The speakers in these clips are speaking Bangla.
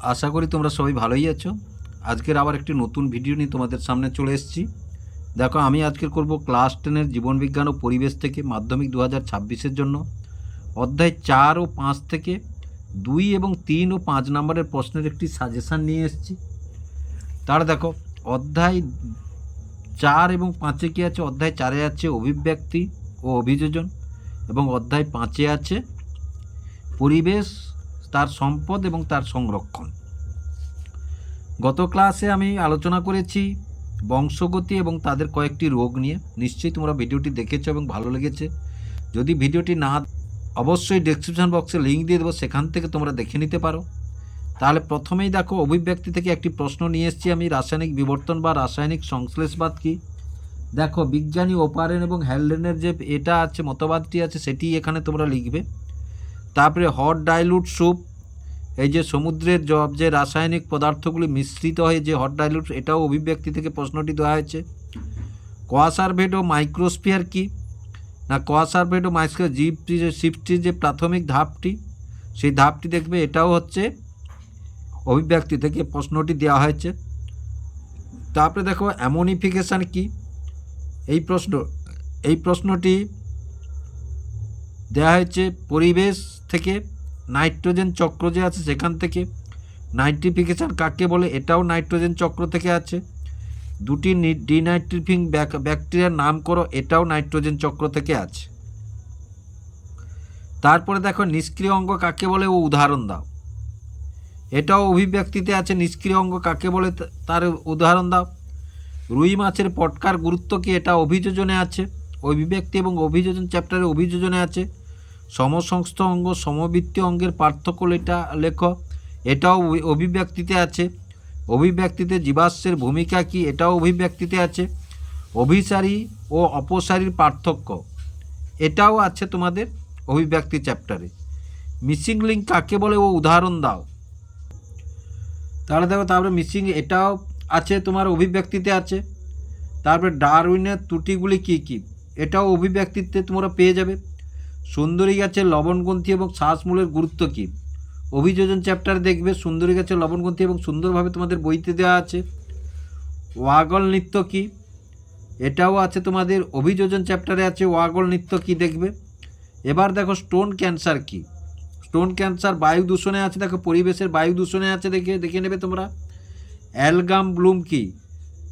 আশা করি তোমরা সবাই ভালোই আছো। আজকের আবার একটি নতুন ভিডিও নিয়ে তোমাদের সামনে চলে এসেছি। দেখো, আমি আজকের করব ক্লাস টেনের জীবনবিজ্ঞান ও পরিবেশ থেকে মাধ্যমিক দু হাজার ছাব্বিশের জন্য। অধ্যায় চার ও পাঁচ থেকে দুই এবং তিন ও পাঁচ নম্বরের প্রশ্নের একটি সাজেশান নিয়ে এসেছি। তাহলে দেখো, অধ্যায় চার এবং পাঁচে কী আছে? অধ্যায় চারে আছে অভিব্যক্তি ও অভিযোজন এবং অধ্যায় পাঁচে আছে পরিবেশ তার সম্পদ এবং তার সংরক্ষণ। গত ক্লাসে আমি আলোচনা করেছি বংশগতি এবং তাদের কয়েকটি রোগ নিয়ে। নিশ্চয়ই তোমরা ভিডিওটি দেখেছ এবং ভালো লেগেছে। যদি ভিডিওটি না অবশ্যই ডেসক্রিপশন বক্সে লিঙ্ক দিয়ে দেবো, সেখান থেকে তোমরা দেখে নিতে পারো। তাহলে প্রথমেই দেখো, অভিব্যক্তি থেকে একটি প্রশ্ন নিয়ে এসেছি আমি, রাসায়নিক বিবর্তন বা রাসায়নিক সংশ্লেষবাদ কি? দেখো, বিজ্ঞানী ওপারেন এবং হ্যালডেনের যে এটা আছে, মতবাদটি আছে, সেটি এখানে তোমরা লিখবে। তারপরে হট ডাইলুট স্যুপ এই যে সমুদ্রের জব যে রাসায়নিক পদার্থগুলি মিশ্রিত হয়ে, যে হট ডাইলুট এটাও অভিব্যক্তি থেকে প্রশ্নটি দেওয়া হয়েছে। কোয়াসারভেট ও মাইক্রোস্ফিয়ার কি? না, কোয়াসারভেট ও মাইক্রো যে শিফটির যে প্রাথমিক ধাপটি, সেই ধাপটি দেখবে, এটাও হচ্ছে অভিব্যক্তি থেকে প্রশ্নটি দেওয়া হয়েছে। তারপরে দেখো, অ্যামোনিফিকেশান কি? এই প্রশ্ন, এই প্রশ্নটি দেওয়া হয়েছে, পরিবেশ থেকে নাইট্রোজেন চক্র যে আছে সেখান থেকে নাইট্রিফিকেশান কাকে বলে, এটাও নাইট্রোজেন চক্র থেকে আছে। দুটি ডিনাইট্রিফিং ব্যাকটেরিয়ার নাম করো, এটাও নাইট্রোজেন চক্র থেকে আছে। তারপরে দেখো নিষ্ক্রিয় অঙ্গ কাকে বলে, ও উদাহরণ দাও। এটাও অভিব্যক্তিতে আছে, নিষ্ক্রিয় অঙ্গ কাকে বলে তার উদাহরণ দাও। রুই মাছের পটকার গুরুত্ব কি, এটা অভিযোজনে আছে। অভিব্যক্তি এবং অভিযোজন চ্যাপ্টারে অভিযোজনে আছে। সমসংস্থ অঙ্গ সমবৃত্তি অঙ্গের পার্থক্য এটা লেখ। এটাও অভিব্যক্তিতে আছে। অভিব্যক্তিতে জীবাশ্মের ভূমিকা কি, এটাও অভিব্যক্তিতে আছে। অভিসারী ও অপসারীর পার্থক্য, এটাও আছে তোমাদের অভিব্যক্তি চ্যাপ্টারে। মিসিং লিঙ্ক কাকে বলে ও উদাহরণ দাও। তাহলে দেখো, তারপরে মিসিং এটাও আছে, তোমার অভিব্যক্তিতে আছে। তারপরে ডারউইনের ত্রুটিগুলি কী কী, এটাও অভিব্যক্তিতে তোমরা পেয়ে যাবে। সুন্দরী গাছের লবণগ্রন্থি এবং শ্বাসমূলের গুরুত্ব কী? অভিযোজন চ্যাপ্টার দেখবে সুন্দরী গাছের লবণগ্রন্থি এবং সুন্দরভাবে তোমাদের বইতে দেওয়া আছে। ওয়াগল নৃত্য কী? এটাও আছে তোমাদের, অভিযোজন চ্যাপ্টারে আছে, ওয়াগল নৃত্য কী দেখবে? এবার দেখো স্টোন ক্যান্সার কী? স্টোন ক্যান্সার বায়ু দূষণে আছে, দেখো পরিবেশের বায়ু দূষণে আছে, দেখে দেখে নেবে তোমরা। অ্যালগাম ব্লুম কি?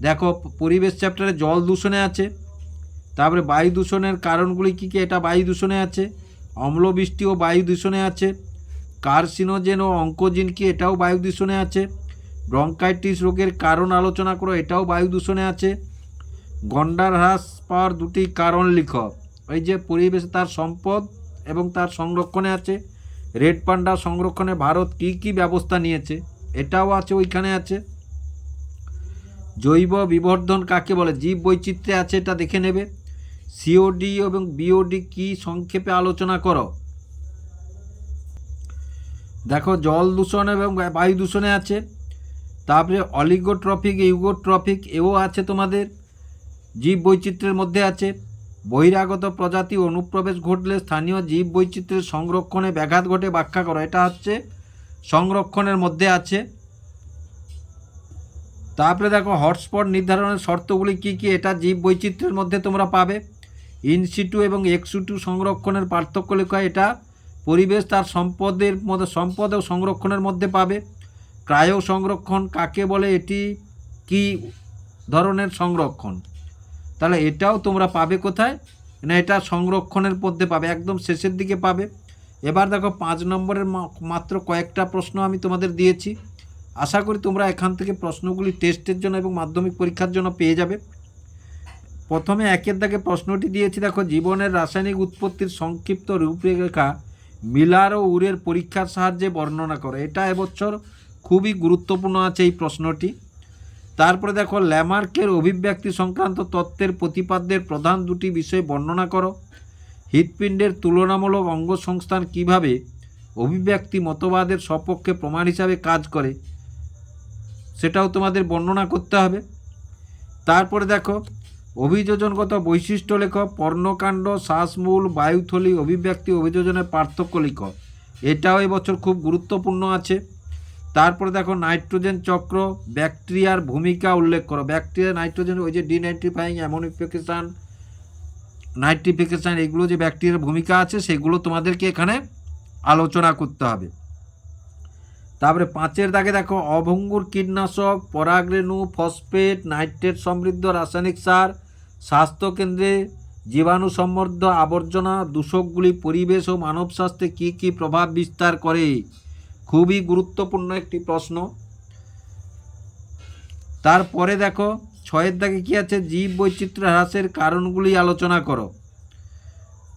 দেখো, পরিবেশ চ্যাপ্টারে জল দূষণে আছে তারপরে বায়ু দূষণের কারণগুলি কী কী? এটা বায়ু দূষণে আছে অম্লবৃষ্টি ও বায়ু দূষণে আছে, কার্সিনোজেন ও অঙ্কোজিন কি এটাও বায়ু দূষণে আছে, ব্রঙ্কাইটিস রোগের কারণ আলোচনা করো, এটাও বায়ু দূষণে আছে। গন্ডার হ্রাস পাওয়ার দুটি কারণ লিখ। এই যে পরিবেশে তার সম্পদ এবং তার সংরক্ষণে আছে, রেড পান্ডা সংরক্ষণে ভারত কী কী ব্যবস্থা নিয়েছে, এটাও আছে, ওইখানে আছে। জৈব বিবর্ধন কাকে বলে? জীব বৈচিত্র্যে আছে, এটা দেখে নেবে। সিওডি এবং বিওডি কি সংক্ষেপে আলোচনা করো? দেখো, জল দূষণ এবং বায়ু দূষণে আছে, তারপরে অলিগোট্রফিক, ইউগোট্রফিক, এও আছে তোমাদের জীব বৈচিত্র্যের মধ্যে আছে, বহিরাগত প্রজাতি অনুপ্রবেশ ঘটলে স্থানীয় জীব বৈচিত্র্যের সংরক্ষণে ব্যাঘাত ঘটে, ব্যাখ্যা করো। এটা হচ্ছে সংরক্ষণের মধ্যে আছে। তারপরে দেখো, হটস্পট নির্ধারণের শর্তগুলি কী কী? এটা জীব বৈচিত্র্যের মধ্যে তোমরা পাবে। ইনসিটু এবং এক্সিটু সংরক্ষণের পার্থক্য লেখা এটা পরিবেশ তার সম্পদের মধ্যে, সম্পদ ও সংরক্ষণের মধ্যে পাবে। ক্রায়ো সংরক্ষণ কাকে বলে? এটি কি ধরনের সংরক্ষণ? তাহলে এটাও তোমরা পাবে কোথায়? না, এটা সংরক্ষণের মধ্যে পাবে, একদম শেষের দিকে পাবে। এবার দেখো, পাঁচ নম্বরের মাত্র কয়েকটা প্রশ্ন আমি তোমাদের দিয়েছি। আশা করি তোমরা এখান থেকে প্রশ্নগুলি টেস্টের জন্য এবং মাধ্যমিক পরীক্ষার জন্য পেয়ে যাবে। প্রথমে একের দাগে প্রশ্নটি দিয়েছি, দেখো, জীবনের রাসায়নিক উৎপত্তির সংক্ষিপ্ত রূপরেখা মিলার ও উরের পরীক্ষার সাহায্যে বর্ণনা করো। এটা এবছর খুবই গুরুত্বপূর্ণ আছে এই প্রশ্নটি। তারপরে দেখো, ল্যামার্কের অভিব্যক্তি সংক্রান্ত তত্ত্বের প্রতিপাদ্যের প্রধান দুটি বিষয় বর্ণনা করো। হৃৎপিণ্ডের তুলনামূলক অঙ্গসংস্থান কীভাবে অভিব্যক্তি মতবাদের সপক্ষে প্রমাণ হিসাবে কাজ করে, সেটাও তোমাদের বর্ণনা করতে হবে। তারপরে দেখো অভিযোজনগত বৈশিষ্ট্য লেখ পর্ণকাণ্ড, শ্বাসমূল, বায়ুথলি, অভিব্যক্তি, অভিযোজনের পার্থক্য লিখ এটাও এবছর খুব গুরুত্বপূর্ণ আছে। তারপরে দেখো, নাইট্রোজেন চক্র, ব্যাকটেরিয়ার ভূমিকা উল্লেখ করো। ব্যাকটেরিয়া, নাইট্রোজেন, ওই যে ডিনাইট্রিফাইং, অ্যামোনিফিকেশান, নাইট্রিফিকেশান, এগুলো যে ব্যাকটেরিয়ার ভূমিকা আছে, সেগুলো তোমাদেরকে এখানে আলোচনা করতে হবে। তারপরে পাঁচের দাগে দেখো, অভঙ্গুর কীটনাশক, পরাগরেণু, ফসফেট, নাইট্রেট সমৃদ্ধ রাসায়নিক সার স্বাস্থ্যকেন্দ্রে জীবাণু সমৃদ্ধ আবর্জনা, দূষকগুলি পরিবেশ ও মানব স্বাস্থ্যে কী কী প্রভাব বিস্তার করে? খুবই গুরুত্বপূর্ণ একটি প্রশ্ন। তারপরে দেখো, ছয়ের দাগে কী আছে? জীব বৈচিত্র্য হ্রাসের কারণগুলি আলোচনা করো।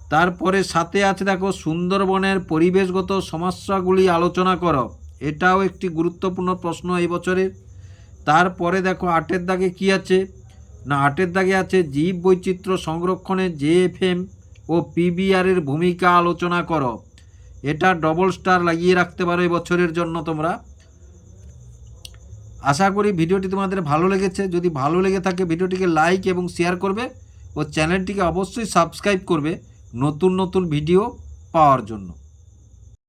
তারপরে সাথে আছে দেখো, সুন্দরবনের পরিবেশগত সমস্যাগুলি আলোচনা করো। এটাও একটি গুরুত্বপূর্ণ প্রশ্ন এই বছরের তারপরে দেখো, আটের দাগে কি আছে? না আটের দাগে আছে জীব বৈচিত্র্য সংরক্ষণে জেএফএম ও পিবিআর এর ভূমিকা আলোচনা করো। এটা ডবল স্টার লাগিয়ে রাখতে পারো বছরের জন্য তোমরা। আশা করি ভিডিওটি তোমাদের ভালো লেগেছে। যদি ভালো লেগে থাকে ভিডিওটিকে লাইক এবং শেয়ার করবে ও চ্যানেলটিকে অবশ্যই সাবস্ক্রাইব করবে নতুন নতুন ভিডিও পাওয়ার জন্য।